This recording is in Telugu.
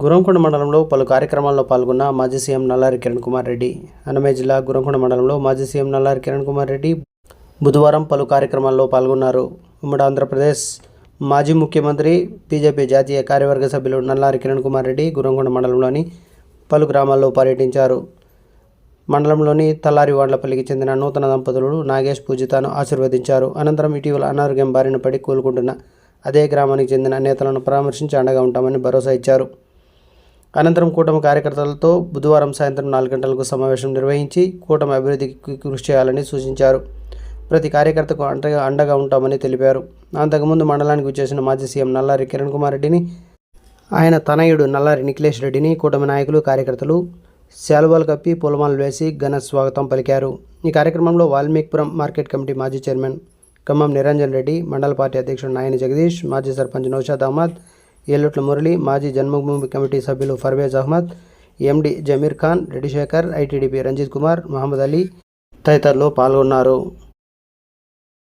గురంకొండ మండలంలో పలు కార్యక్రమాల్లో పాల్గొన్న మాజీ సీఎం నల్లారి కిరణ్ కుమార్ రెడ్డి. అన్నమయ్య జిల్లా గురంకొండ మండలంలో మాజీ సీఎం నల్లారి కిరణ్ కుమార్ రెడ్డి బుధవారం పలు కార్యక్రమాల్లో పాల్గొన్నారు. ఉమ్మడి ఆంధ్రప్రదేశ్ మాజీ ముఖ్యమంత్రి బీజేపీ జాతీయ కార్యవర్గ సభ్యులు నల్లారి కిరణ్ కుమార్ రెడ్డి గురంకొండ మండలంలోని పలు గ్రామాల్లో పర్యటించారు. మండలంలోని తల్లారివాండ్లపల్లికి చెందిన నూతన దంపతులు నాగేష్ పూజితాను ఆశీర్వదించారు. అనంతరం ఇటీవల అనారోగ్యం బారిన పడి కోలుకుంటున్న అదే గ్రామానికి చెందిన నేతలను పరామర్శించి అండగా ఉంటామని భరోసా ఇచ్చారు. అనంతరం కూటమి కార్యకర్తలతో బుధవారం సాయంత్రం నాలుగు గంటలకు సమావేశం నిర్వహించి కూటమి అభివృద్ధికి కృషి చేయాలని సూచించారు. ప్రతి కార్యకర్తకు అండగా అండగా ఉంటామని తెలిపారు. అంతకుముందు మండలానికి వచ్చేసిన మాజీ సీఎం నల్లారి కిరణ్ కుమార్ రెడ్డిని ఆయన తనయుడు నల్లారి నిఖిలేష్ రెడ్డిని కూటమి నాయకులు కార్యకర్తలు శాలువాలు కప్పి పూలమాలు వేసి ఘన స్వాగతం పలికారు. ఈ కార్యక్రమంలో వాల్మీకిపురం మార్కెట్ కమిటీ మాజీ చైర్మన్ ఖమ్మం నిరంజన్ రెడ్డి మండల పార్టీ అధ్యక్షుడు నాయని జగదీష్ మాజీ సర్పంచ్ నౌషాద్ అహ్మద్ ఏలుట్ల మురళి మాజీ జన్మభూమి కమిటీ సభ్యులు ఫర్వేజ్ అహ్మద్ ఎండి జమీర్ ఖాన్ రెడ్డిశేఖర్ ఐటీడీపీ రంజిత్ కుమార్ మహమ్మద్ అలీ తదితరులు పాల్గొన్నారు.